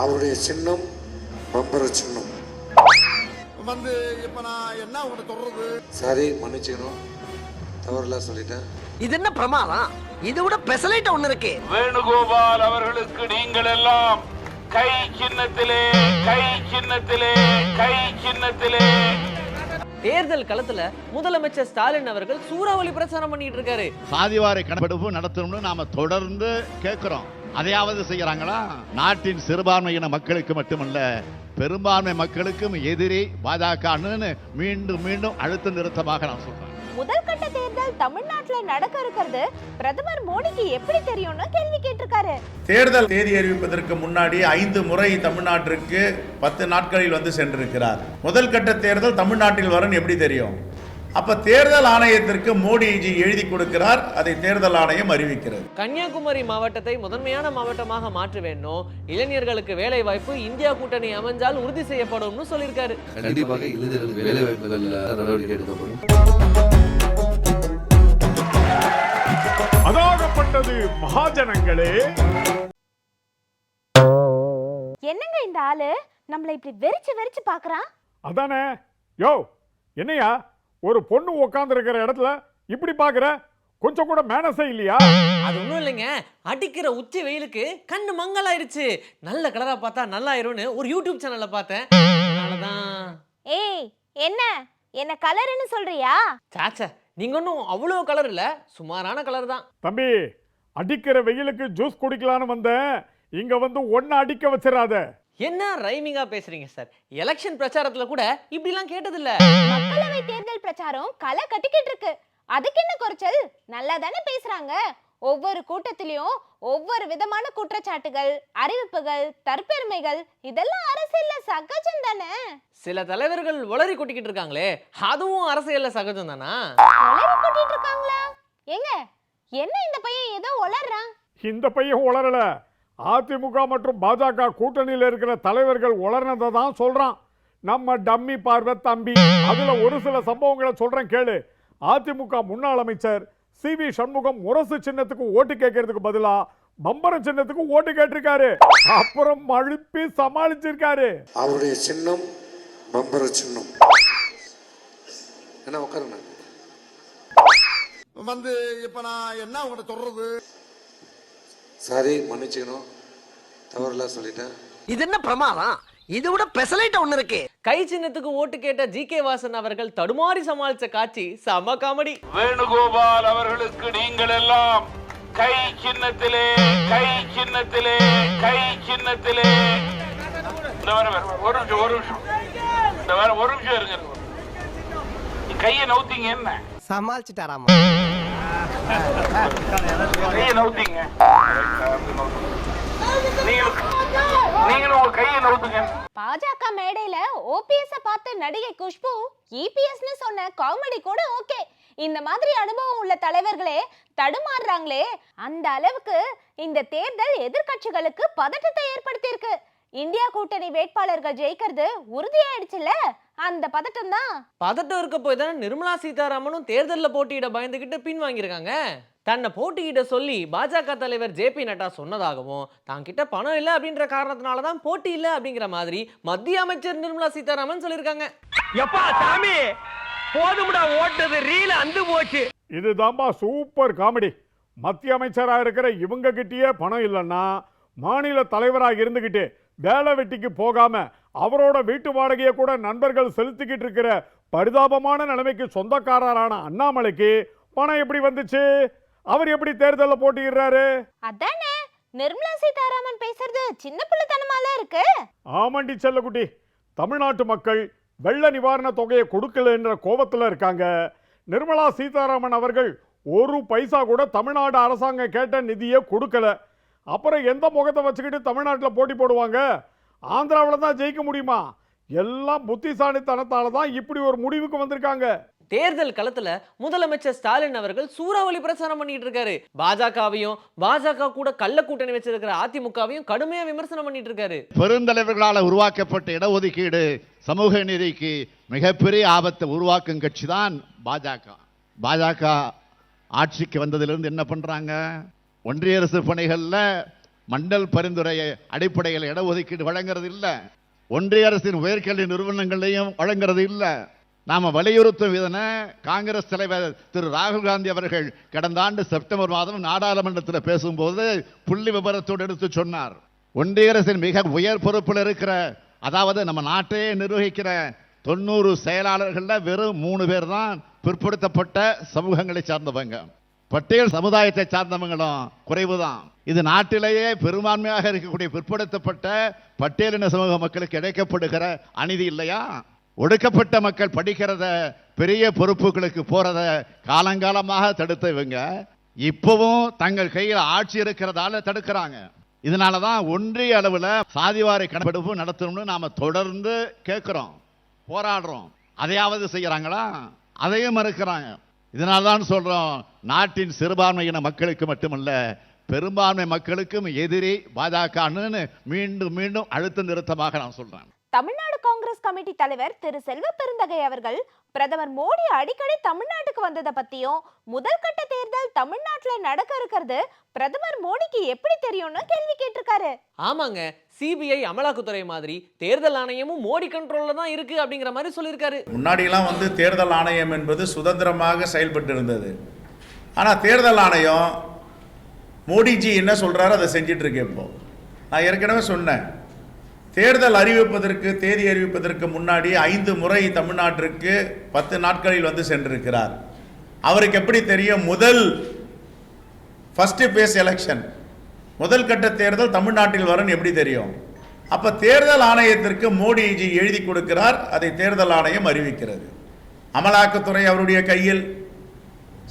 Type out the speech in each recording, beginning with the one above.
அவருடைய சின்னம் பம்பர சின்னம். வந்து இப்ப நான் என்ன உங்கள்கிட்ட சொல்றது? சாரி மன்னிச்சுக்கணும். தவறுலாம் சொல்லிட்டேன். இது என்ன பிரமாதம்? இது விட பெசலைட் ஒண்ணு இருக்கு. வேணுகோபால் அவர்களுக்கு நீங்கள் எல்லாம் கை சின்னத்திலே கை சின்னத்திலே கை சின்னத்திலே. தேர்தல் களத்துல முதலமைச்சர் ஸ்டாலின் அவர்கள் சூறாவளி பிரச்சாரம் பண்ணிட்டு இருக்காரு. சாதிவாரி கணக்கெடுப்பு நடத்தணும்னு நாம தொடர்ந்து கேட்கிறோம் அதையாவது செய்யறாங்களா நாட்டின் சிறுபான்மையின மக்களுக்கு மட்டுமல்ல பெரும்பான்மை மக்களுக்கும் எதிரி பாஜகன்னு மீண்டும் மீண்டும் அழுத்த நிறுத்தமாக நான் சொல்றேன். முதல் கட்ட தேர்தல் தமிழ்நாட்டுல நடக்க இருக்கிறது. பிரதமர் மோடிக்கு எப்படி தெரியும்னு கேள்வி கேட்டிருக்காரு. தேர்தல் தேதி அறிவிப்பதற்கு முன்னாடி ஐந்து முறை தமிழ்நாட்டிற்கு பத்து நாட்களில் வந்து சென்றிருக்கிறார். முதல் கட்ட தேர்தல் தமிழ்நாட்டில் வரும்னு எப்படி தெரியும்? அப்ப தேர்தல் ஆணையத்திற்கு மோடிஜி எழுதி கொடுக்கிறார். அதை தேர்தல் ஆணையம் அறிவிக்கிறது. கன்னியாகுமரி மாவட்டத்தை முதன்மையான மாவட்டமாக மாற்ற வேண்டும். இளைஞர்களுக்கு வேலை வாய்ப்பு இந்தியா கூட்டணி அமைஞ்சால் உறுதி செய்யப்படும்னு சொல்லியிருக்காரு. கண்டிப்பாக இளைஞர்களுக்கு வேலை வாய்ப்புகள் நடவடிக்கை எடுக்கப்படும். அதாகப்பட்டது மகாஜனங்களே. என்னங்க இந்த ஆளு? நம்மள இப்படி வெறிச்சு வெறிச்சு பாக்குறான் அதானே? யோ என்னையா? ஒரு பொண்ணு உக்காந்துருக்கிற இடத்துல இப்படி பாக்குற? கொஞ்சம் கூட மேனஸே இல்லையா? அது ஒண்ணும் இல்லைங்க. அடிக்கிற உச்சி வெயிலுக்கு கண்ணு மங்கலாயிருச்சு. நல்ல கலரா பார்த்தா நல்லாயிரும்னு ஒரு யூடியூப் சேனல்ல பார்த்தேன். அதனாலதான். ஏய் என்ன? என்ன கலர்னு சொல்றியா? சாச்சா நீங்க ஒன்றும் அவ்வளோ கலர் இல்ல. சுமாரான கலர் தான். தம்பி அடிக்கிற வெயிலுக்கு ஜூஸ் குடிக்கலான்னு வந்தேன். இங்க வந்து ஒன்னு அடிக்க வச்சிடாத. என்ன ரைமிங்கா பேசுறீங்க சார் எலெக்ஷன் பிரச்சாரத்துல கூட இப்படிலாம் கேட்டதில்ல. மக்களவை தேர்தல் பிரச்சாரம் களை கட்டிக்கிட்டு இருக்கு. அதுக்கு என்ன குறைச்சல்? நல்லா தானே பேசுறாங்க. ஒவ்வொரு கூட்டத்திலயும் ஒவ்வொரு விதமான குற்றச்சாட்டுகள் அறிவிப்புகள் தற்பெருமைகள் இதெல்லாம் அரசியல்ல சகஜம் தானே? சில தலைவர்கள் உளறி கொட்டிக்கிட்டு இருக்காங்களே அதுவும் அரசியல்ல சகஜம் தானா? உளறி கொட்டிட்டு இருக்காங்களா? ஏங்க என்ன இந்த பையன் ஏதோ உளறான் இந்த பையன் உளரல அதிமுக மற்றும் பாஜக கூட்டணியில் இருக்கிற தலைவர்கள் உளர்னதை தான் சொல்றான். நம்ம டம்மி பார்வை தம்பி. அதுல ஒரு சில சம்பவங்களை சொல்றேன் கேளு. அதிமுக முன்னாள் அமைச்சர் சி வி சண்முகம் முரசு சின்னத்துக்கு ஓட்டு கேட்கறதுக்கு பதிலா பம்பரம் சின்னத்துக்கு ஓட்டு கேட்டிருக்காரு. அப்புறம் மழுப்பி சமாளிச்சிருக்காரு. அவருடைய சின்னம் பம்பர சின்னம். என்ன உட்காருங்க? வந்து இப்ப நான் என்ன உங்கள்கிட்ட சொல்றது? சாரி மன்னிச்சுக்கணும். தவறுலாம் சொல்லிட்டேன். இது என்ன பிரமாதம்? இது விட பெசலைட் ஒண்ணு இருக்கு. கை சின்னத்துக்கு ஓட்டு கேட்ட ஜி கே வாசன் அவர்கள் தடுமாறி சமாளிச்ச காட்சி செம காமெடி. வேணுகோபால் அவர்களுக்கு நீங்கள் எல்லாம் கை சின்னத்திலே கை சின்னத்திலே கை சின்னத்திலே. இந்த வர வர, ஒரு நிமிஷம் ஒரு நிமிஷம். இந்த வர ஒரு நிமிஷம் இருங்க கையை நவுத்தீங்க என்ன? சமாளிச்சுட்டாராமா? கையை நவுத்தீங்க. பாஜக மேடையில ஓபிஎஸ் பார்த்து நடிகை குஷ்பு இபிஎஸ்னு சொன்ன காமெடி கூட ஓகே இந்த மாதிரி அனுபவம் உள்ள தலைவர்களே தடுமாறுறாங்களே. அந்த அளவுக்கு இந்த தேர்தல் எதிர்க்கட்சிகளுக்கு பதட்டத்தை ஏற்படுத்தியிருக்கு. இந்தியா கூட்டணி வேட்பாளர்கள் ஜெயிக்கிறது உறுதியாயிடுச்சுல அந்த பதட்டம் தான். பதட்டம் இருக்க போய் தானே நிர்மலா சீதாராமனும் தேர்தலில் போட்டியிட பயந்துகிட்டு பின் வாங்கியிருக்காங்க தன்னை போட்டியிட சொல்லி பாஜக தலைவர் ஜே பி நட்டா சொன்னதாகவும் தான் கிட்ட பணம் இல்லை அப்படின்ற காரணத்தினால தான் போட்டி இல்லை அப்படிங்கிற மாதிரி மத்திய அமைச்சர் நிர்மலா சீதாராமன் சொல்லியிருக்காங்க. எப்பா சாமி போதும்டா ஓட்டது ரீல அந்து போச்சு. இதுதான்பா சூப்பர் காமெடி. மத்திய அமைச்சராக இருக்கிற இவங்க கிட்டயே பணம் இல்லைன்னா மாநில தலைவராக இருந்துகிட்டு வேலை வெட்டிக்கு போகாம அவரோட வீட்டு வாடகையை கூட நண்பர்கள் செலுத்திக்கிட்டு இருக்கிற பரிதாபமான நிலைமைக்கு சொந்தக்காரரான அண்ணாமலைக்கு பணம் எப்படி வந்துச்சு? அவர் எப்படி தேர்தலில் போட்டியிடுறாரு? அதானே. நிர்மலா சீதாராமன் பேசுறது சின்ன பிள்ளைத்தனமால இருக்கு. ஆமாண்டி செல்லக்குட்டி. தமிழ்நாட்டு மக்கள் வெள்ள நிவாரண தொகையை கொடுக்கலன்ற கோபத்தில் இருக்காங்க. நிர்மலா சீதாராமன் அவர்கள் ஒரு பைசா கூட தமிழ்நாடு அரசாங்கம் கேட்ட நிதியை கொடுக்கல. அப்புறம் எந்த முகத்தை வச்சுக்கிட்டு தமிழ்நாட்டில் போட்டி போடுவாங்க? ஆந்திராவில் தான் ஜெயிக்க முடியுமா? எல்லாம் புத்திசாலித்தனத்தால தான் இப்படி ஒரு முடிவுக்கு வந்திருக்காங்க. தேர்தல் களத்துல முதலமைச்சர் ஸ்டாலின் அவர்கள் சூறாவளி பிரச்சாரம் பண்ணிட்டு இருக்காரு. பாஜகவையும் பாஜக கூட கள்ள கூட்டணி வச்சிருக்கிற அதிமுகவையும் கடுமையா விமர்சனம் பண்ணிட்டு இருக்காரு. பெருந்தலைவர்களால் உருவாக்கப்பட்ட இடஒதுக்கீடு சமூக நீதிக்கு மிகப்பெரிய ஆபத்தை உருவாக்கும் கட்சி தான் பாஜக. பாஜக ஆட்சிக்கு வந்ததிலிருந்து என்ன பண்றாங்க? ஒன்றிய அரசு பணிகளில் மண்டல் பரிந்துரை அடிப்படையில் இடஒதுக்கீடு வழங்குறது இல்லை. ஒன்றிய அரசின் உயர்கல்வி நிறுவனங்களையும் வழங்குறது இல்லை. நாம் வலியுறுத்தும் இதனை காங்கிரஸ் தலைவர் திரு ராகுல் காந்தி அவர்கள் கடந்த ஆண்டு செப்டம்பர் மாதம் நாடாளுமன்றத்தில் பேசும்போது புள்ளி விபரத்தோடு எடுத்து சொன்னார். ஒன்றிய அரசின் மிக உயர் பொறுப்பில் இருக்கிற அதாவது நம்ம நாட்டையே நிர்வகிக்கிற தொண்ணூறு செயலாளர்களில் வெறும் மூணு பேர் தான் பிற்படுத்தப்பட்ட சமூகங்களை சார்ந்தவங்க. பட்டியல் சமுதாயத்தை சார்ந்தவங்களும் குறைவு தான் இது நாட்டிலேயே பெரும்பான்மையாக இருக்கக்கூடிய பிற்படுத்தப்பட்ட பட்டியலின சமூக மக்களுக்கு இழைக்கப்படுகிற அநீதி இல்லையா? ஒடுக்கப்பட்ட மக்கள் படிக்கிறத பெரிய பொறுப்புகளுக்கு போறத காலங்காலமாக தடுத்த இவங்க இப்பவும் தங்கள் கையில் ஆட்சி இருக்கிறதால தடுக்கிறாங்க. இதனால தான் ஒன்றிய அளவில் சாதிவாரி கணக்கெடுப்பு நடத்தணும்னு நாம தொடர்ந்து கேட்கிறோம் போராடுறோம். அதையாவது செய்யறாங்களா? அதையும் மறுக்கிறாங்க. இதனால தான் சொல்றோம் நாட்டின் சிறுபான்மையின மக்களுக்கு மட்டுமல்ல பெரும்பான்மை மக்களுக்கும் எதிரி பாஜகன்னு மீண்டும் மீண்டும் அழுத்த நிறுத்தமாக நான் சொல்றேன். தமிழ்நாடு காங்கிரஸ் கமிட்டி தலைவர் திரு செல்வ பெருந்தகை அவர்கள் பிரதமர் மோடி அடிக்கடி தமிழ்நாட்டுக்கு வந்ததை பத்தியும் முதல் கட்ட தேர்தல் தமிழ்நாட்டுல நடக்க இருக்கிறது பிரதமர் மோடிக்கு எப்படி தெரியும்னு கேள்வி கேட்டிருக்காரு. ஆமாங்க. சிபிஐ அமலாக்கத்துறை மாதிரி தேர்தல் ஆணையமும் மோடி கண்ட்ரோல்ல தான் இருக்கு அப்படிங்கிற மாதிரி சொல்லியிருக்காரு. முன்னாடியெல்லாம் வந்து தேர்தல் ஆணையம் என்பது சுதந்திரமாக செயல்பட்டு இருந்தது ஆனால் தேர்தல் ஆணையம் மோடிஜி என்ன சொல்கிறாரோ அதை செஞ்சிட்டு இருக்கு இப்போ. நான் ஏற்கனவே சொன்னேன். தேர்தல் அறிவிப்பதற்கு தேதி அறிவிப்பதற்கு முன்னாடி ஐந்து முறை தமிழ்நாட்டிற்கு பத்து நாட்களில் வந்து சென்றிருக்கிறார். அவருக்கு எப்படி தெரியும்? முதல் ஃபஸ்ட்டு பேஸ் எலெக்ஷன் முதல் கட்ட தேர்தல் தமிழ்நாட்டில் வரும்னு எப்படி தெரியும்? அப்போ தேர்தல் ஆணையத்திற்கு மோடிஜி எழுதி கொடுக்கிறார். அதை தேர்தல் ஆணையம் அறிவிக்கிறது. அமலாக்கத்துறை அவருடைய கையில்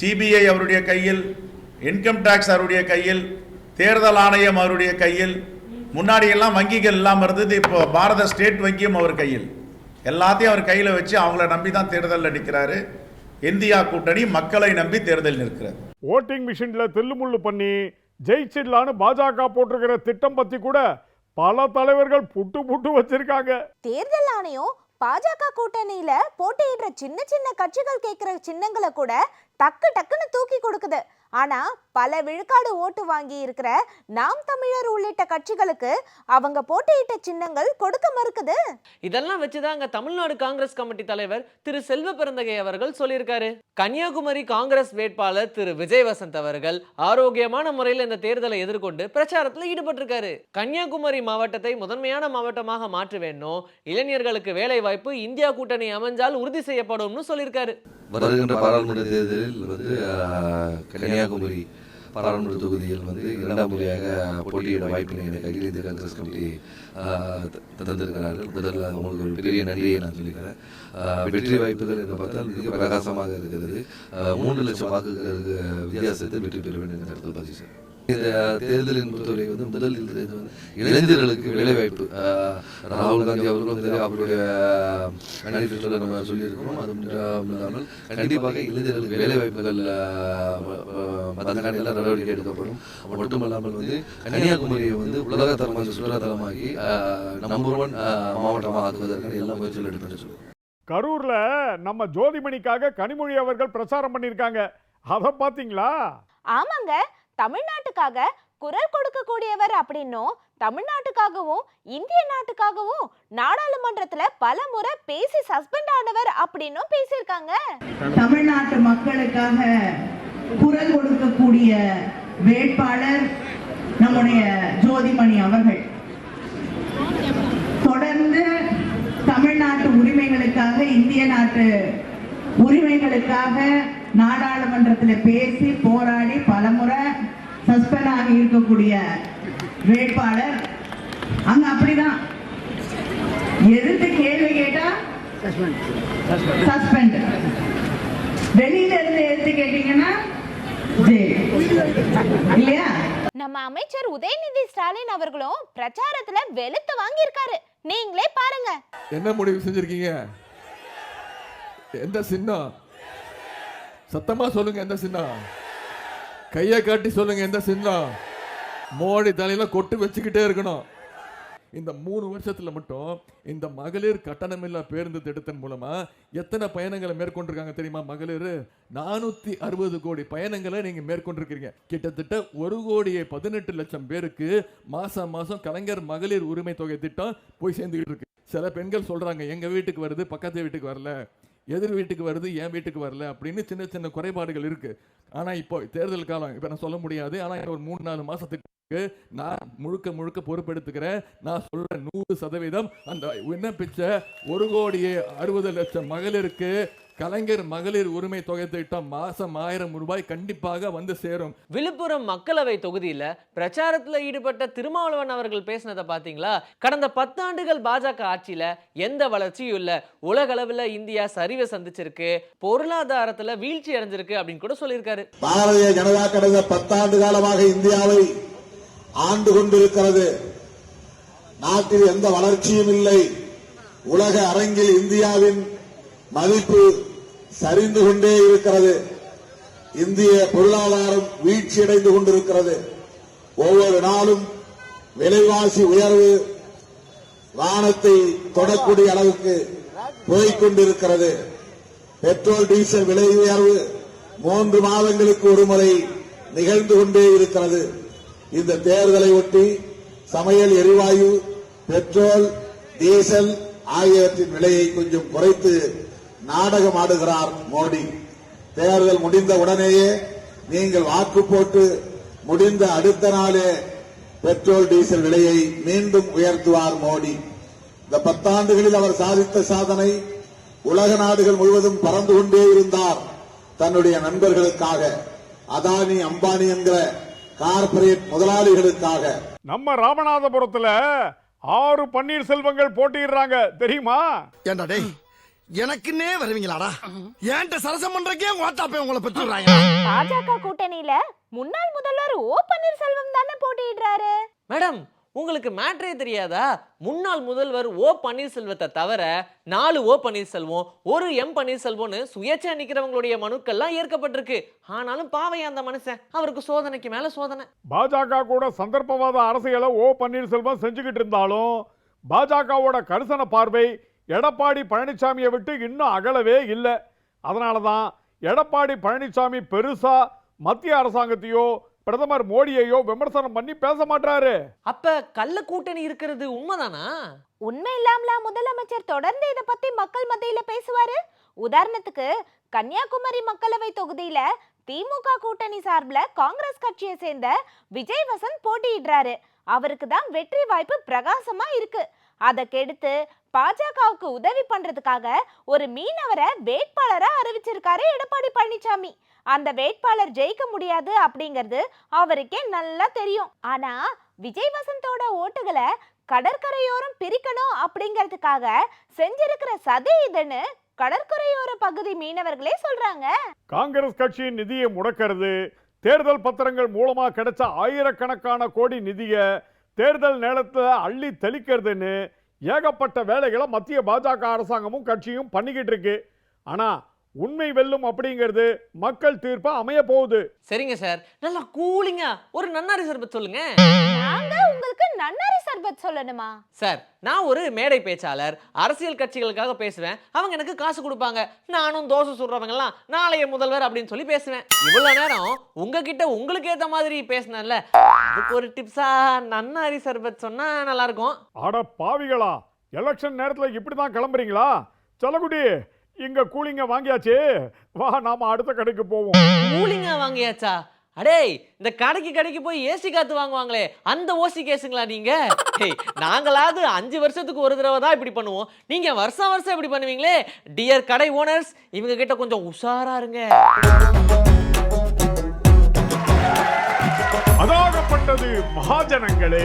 சிபிஐ அவருடைய கையில் இன்கம் டேக்ஸ் அவருடைய கையில் தேர்தல் ஆணையம் அவருடைய கையில் முன்னாடி எல்லாம் வங்கிகள் இல்லாமல் இருந்தது இப்போ பாரத ஸ்டேட் வங்கியும் அவர் கையில். எல்லாத்தையும் அவர் கையில் வச்சு அவங்கள நம்பி தான் தேர்தலில் நிற்கிறாரு இந்தியா கூட்டணி மக்களை நம்பி தேர்தல் நிற்கிறது. ஓட்டிங் மிஷின்ல தில்லுமுள்ளு பண்ணி ஜெயிச்சிடலான்னு பாஜக போட்டிருக்கிற திட்டம் பத்தி கூட பல தலைவர்கள் புட்டு புட்டு வச்சிருக்காங்க. தேர்தல் ஆணையம் பாஜக கூட்டணியில போட்டியிடுற சின்ன சின்ன கட்சிகள் கேட்கிற சின்னங்களை கூட டக்கு டக்குன்னு தூக்கி கொடுக்குது. ஆனா பல விழுக்காடு ஓட்டு வாங்கி இருக்கிற நாம் தமிழர் உள்ளிட்ட கட்சிகளுக்கு அவங்க போட்டியிட்ட சின்னங்கள் கொடுக்க மறுக்குது. இதெல்லாம் வச்சுதாங்க தமிழ்நாடு காங்கிரஸ் கமிட்டி தலைவர் திரு செல்வ பெருந்தகை அவர்கள் சொல்லியிருக்காரு. கன்னியாகுமரி காங்கிரஸ் வேட்பாளர் திரு விஜய் வசந்த் அவர்கள் ஆரோக்கியமான முறையில் இந்த தேர்தலை எதிர்கொண்டு பிரச்சாரத்தில் ஈடுபட்டிருக்காரு. கன்னியாகுமரி மாவட்டத்தை முதன்மையான மாவட்டமாக மாற்ற வேண்டும் இளைஞர்களுக்கு வேலை வாய்ப்பு இந்தியா கூட்டணி அமைஞ்சால் உறுதி செய்யப்படும்னு சொல்லியிருக்காரு. வருகின்ற பாராளுமன்ற தேர்தலில் வந்து கன்னியாகுமரி பாராளுமன்ற தொகுதியில் வந்து இரண்டாம் முறையாக போட்டியிட வாய்ப்பினை எனக்கு அகில இந்திய காங்கிரஸ் கமிட்டி தந்திருக்கிறார்கள். முதல்ல அவங்களுக்கு ஒரு பெரிய நன்றியை நான் சொல்லிக்கிறேன். வெற்றி வாய்ப்புகள் என்று பார்த்தால் மிக பிரகாசமாக இருக்கிறது. மூன்று லட்சம் வாக்குகளுக்கு வித்தியாசத்தில் வெற்றி பெற வேண்டும் என்ற கருத்து பதிவு செய்கிறேன். இந்த தேர்தலின் பொறுத்தவரை வந்து முதலில் இது வந்து இளைஞர்களுக்கு வேலைவாய்ப்பு. ராகுல் காந்தி அவர்களும் வந்து அவருடைய மேனிஃபெஸ்டோல நம்ம சொல்லியிருக்கிறோம். அது மட்டும் இல்லாமல் கண்டிப்பாக இளைஞர்களுக்கு வேலைவாய்ப்புகள் மதங்கானியில் நடவடிக்கை எடுக்கப்படும். மட்டுமல்லாமல் வந்து கன்னியாகுமரியை வந்து உலகத்தரம் வாய்ந்த சுற்றுலாத்தலமாகி நம்பர் ஒன் மாவட்டமாக ஆக்குவதற்கான எல்லா முயற்சிகள் எடுப்பேன் சொல்லுவேன் கரூர்ல நம்ம ஜோதிமணிக்காக கனிமொழி அவர்கள் பிரச்சாரம் பண்ணியிருக்காங்க. அதை பாத்தீங்களா? ஆமாங்க. தமிழ்நாட்டுக்காக குரல் கொடுக்கக்கூடியவர் அப்படின்னும் தமிழ்நாட்டுக்காகவும் இந்திய நாட்டுக்காகவும் நாடாளுமன்றத்துல பல முறை பேசி சஸ்பெண்ட் ஆனவர் அப்படின்னும் பேசியிருக்காங்க. தமிழ்நாட்டு மக்களுக்காக குரல் கொடுக்கக்கூடிய வேட்பாளர் நம்முடைய ஜோதிமணி அவர்கள். தொடர்ந்து தமிழ்நாட்டு உரிமைகளுக்காக இந்திய நாட்டு உரிமைகளுக்காக நாடாளுமன்றத்தில் பேசி போராடி பலமுறை சஸ்பெண்ட் ஆகி இருக்கக்கூடிய வேட்பாளர். அங்க அப்படிதான். எதிர்த்து கேள்வி கேட்டா சஸ்பெண்ட். வெளியில இருந்து எடுத்து கேட்டீங்கன்னா இல்லையா? நம்ம அமைச்சர் உதயநிதி ஸ்டாலின் அவர்களும் பிரச்சாரத்துல வெளுத்து வாங்கியிருக்காரு. நீங்களே பாருங்க. என்ன முடிவு செஞ்சிருக்கீங்க? எந்த சின்னம்? சத்தமா சொல்லுங்க எந்த சின்னம்? கையை காட்டி சொல்லுங்க எந்த சின்னம் மோடி தலையில கொட்டு வச்சுக்கிட்டே இருக்கணும். இந்த மூணு வருஷத்துல மட்டும் இந்த மகளிர் கட்டணமில்லா பேருந்து திட்டத்தின் மூலமா எத்தனை பயணங்களை மேற்கொண்டிருக்காங்க தெரியுமா மகளிர்? நானூத்தி அறுபது கோடி பயணங்களை நீங்க மேற்கொண்டிருக்கிறீங்க கிட்டத்தட்ட ஒரு கோடியே பதினெட்டு லட்சம் பேருக்கு மாசம் மாசம் கலைஞர் மகளிர் உரிமை தொகை திட்டம் போய் சேர்ந்துகிட்டு இருக்கு. சில பெண்கள் சொல்றாங்க எங்க வீட்டுக்கு வருது பக்கத்து வீட்டுக்கு வரல. எதிர் வீட்டுக்கு வருது என் வீட்டுக்கு வரல அப்படின்னு சின்ன சின்ன குறைபாடுகள் இருக்கு. ஆனால் இப்போ தேர்தல் காலம் இப்போ நான் சொல்ல முடியாது. ஆனால் ஒரு மூணு நாலு மாதத்துக்கு நான் முழுக்க முழுக்க பொறுப்பெடுத்துக்கிறேன். நான் சொல்கிற நூறு சதவீதம். அந்த விண்ணப்பிச்ச ஒரு கோடியே அறுபது லட்சம் மகளிருக்கு கலைஞர் மகளிர் உரிமை தொகை திட்டம் மாசம் ஆயிரம் ரூபாய் கண்டிப்பாக வந்து சேரும். விழுப்புரம் மக்களவை தொகுதியில பிரச்சாரத்துல ஈடுபட்ட திருமாவளவன் அவர்கள் பேசினதை பாத்தீங்களா? கடந்த பத்தாண்டுகள் பாஜக ஆட்சியில எந்த வளர்ச்சியும் இல்ல. உலக அளவுல இந்தியா சரிவை சந்திச்சிருக்கு பொருளாதாரத்துல வீழ்ச்சி அடைஞ்சிருக்கு அப்படின்னு கூட சொல்லியிருக்காரு. பாரதிய ஜனதா கடந்த பத்தாண்டு காலமாக இந்தியாவை ஆண்டு கொண்டிருக்கிறது. நாட்டில் எந்த வளர்ச்சியும் இல்லை. உலக அரங்கில் இந்தியாவின் மதிப்பு சரிந்து கொண்டே இருக்கிறது. இந்திய பொருளாதாரம் வீழ்ச்சியடைந்து கொண்டிருக்கிறது. ஒவ்வொரு நாளும் விலைவாசி உயர்வு வானத்தை தொடக்கூடிய அளவுக்கு போய்கொண்டிருக்கிறது. பெட்ரோல் டீசல் விலை உயர்வு மூன்று மாதங்களுக்கு ஒருமுறை நிகழ்ந்து கொண்டே இருக்கிறது. இந்த தேர்தலை ஒட்டி சமையல் எரிவாயு பெட்ரோல் டீசல் ஆகியவற்றின் விலையை கொஞ்சம் குறைத்து நாடகம் ஆடுகிறார் மோடி. தேர்தல் முடிந்த உடனேயே நீங்கள் வாக்கு போட்டு முடிந்த அடுத்த நாளே பெட்ரோல் டீசல் விலையை மீண்டும் உயர்த்துவார் மோடி. இந்த பத்தாண்டுகளில் அவர் சாதித்த சாதனை உலக நாடுகள் முழுவதும் பறந்து கொண்டே இருந்தார் தன்னுடைய நண்பர்களுக்காக அதானி அம்பானி என்கிற கார்ப்பரேட் முதலாளிகளுக்காக. நம்ம ராமநாதபுரத்துல ஆறு பன்னீர்செல்வங்கள் போட்டியிடுறாங்க தெரியுமா? ஏண்டா டேய் எனக்குன்னே வருவீங்களாடா? ஏன்ட்ட சரசம் பண்றக்கே ஓட்டாப்பே உங்களை பெற்றுறாங்க பாஜக கூட்டணியில முன்னாள் முதல்வர் ஓ பன்னீர்செல்வம் தானே போட்டியிடுறாரு? மேடம் உங்களுக்கு மேட்ரே தெரியாதா? முன்னாள் முதல்வர் ஓ பன்னீர்செல்வத்தை தவிர நாலு ஓ பன்னீர்செல்வம் ஒரு எம் பன்னீர்செல்வம்னு சுயேட்சை நிக்கிறவங்களுடைய மனுக்கள்லாம் ஏற்கப்பட்டிருக்கு. ஆனாலும் பாவை அந்த மனுஷன் அவருக்கு சோதனைக்கு மேல சோதனை. பாஜக கூட சந்தர்ப்பவாத அரசியலை ஓ பன்னீர்செல்வம் செஞ்சுக்கிட்டு இருந்தாலும் பாஜகவோட கரிசன பார்வை எடப்பாடி பழனிசாமியை விட்டு இன்னும் அகலவே இல்லை. அதனால தான் எடப்பாடி பழனிசாமி பெருசா மத்திய அரசாங்கத்தையோ பிரதமர் மோடியையோ விமர்சனம் பண்ணி பேச மாட்டாரு அப்ப கள்ள கூட்டணி இருக்கிறது உண்மைதானா? உண்மை இல்லாமலா முதலமைச்சர் தொடர்ந்து இத பத்தி மக்கள் மத்தியில பேசுவாரு? உதாரணத்துக்கு கன்னியாகுமரி மக்களவை தொகுதியில திமுக கூட்டணி சார்பில் காங்கிரஸ் கட்சியை சேர்ந்த விஜய் வசந்த் போட்டியிடுறாரு. அவருக்கு தான் வெற்றி வாய்ப்பு பிரகாசமா இருக்கு. அதை கெடுத்து பாஜகவுக்கு உதவி பண்றதுக்காக ஒரு மீனவரை வேட்பாளரா அறிவிச்சிருக்காரு எடப்பாடி பழனிசாமி அந்த வேட்பாளர் ஜெயிக்க முடியாது அப்படிங்கிறது அவருக்கே நல்லா தெரியும். ஆனா விஜய் வசந்தோட ஓட்டுகளை கடற்கரையோரம் பிரிக்கணும் அப்படிங்கிறதுக்காக செஞ்சிருக்கிற சதி இதுன்னு கடற்கரையோர பகுதி மீனவர்களே சொல்றாங்க. காங்கிரஸ் கட்சியின் நிதியை முடக்கிறது தேர்தல் பத்திரங்கள் மூலமா கிடைச்ச ஆயிரக்கணக்கான கோடி நிதியை தேர்தல் நேரத்தில் அள்ளி தெளிக்கிறதுன்னு ஏகப்பட்ட வேலைகளை மத்திய பாஜக அரசாங்கமும் கட்சியும் பண்ணிக்கிட்டு இருக்கு. ஆனா உண்மை வெல்லும் அப்படிங்கிறது மக்கள் தீர்ப்பா அமைய போகுது. சரிங்க சார். நல்லா கூலிங்கா ஒரு நன்னாரி சர்பத் சொல்லுங்க. நாங்க உங்களுக்கு நன்னாரி சர்பத் சொல்லணுமா? சார் நான் ஒரு மேடை பேச்சாளர். அரசியல் கட்சிகளுக்காக பேசுவேன். அவங்க எனக்கு காசு கொடுப்பாங்க. நானும் தோசை சுடுறவங்கலாம் நாளைய முதல்வர் அப்படின்னு சொல்லி பேசுவேன். இவ்வளவு நேரம் உங்ககிட்ட உங்களுக்கு ஏத்த மாதிரி பேசினேன்ல. அதுக்கு ஒரு டிப்ஸா நன்னாரி சர்பத் சொன்னா நல்லா இருக்கும். அட பாவிகளா எலெக்ஷன் நேரத்தில் இப்படி தான் கிளம்புறீங்களா? சொல்லக்குடி இங்க கூலிங்க வாங்கியாச்சு. வா நாம அடுத்த கடைக்கு போவோம். கூலிங்கா வாங்கியாச்சா? அடேய் இந்த கடைக்கு கடைக்கு போய் ஏசி காத்து வாங்குவாங்களே அந்த ஓசி கேஸுங்களா நீங்க? நாங்களாவது அஞ்சு வருஷத்துக்கு ஒரு தடவை தான் இப்படி பண்ணுவோம். நீங்க வருஷம் வருஷம் இப்படி பண்ணுவீங்களே? டியர் கடை ஓனர்ஸ் இவங்க கிட்ட கொஞ்சம் உஷாரா இருங்க. அதாகப்பட்டது மகாஜனங்களே.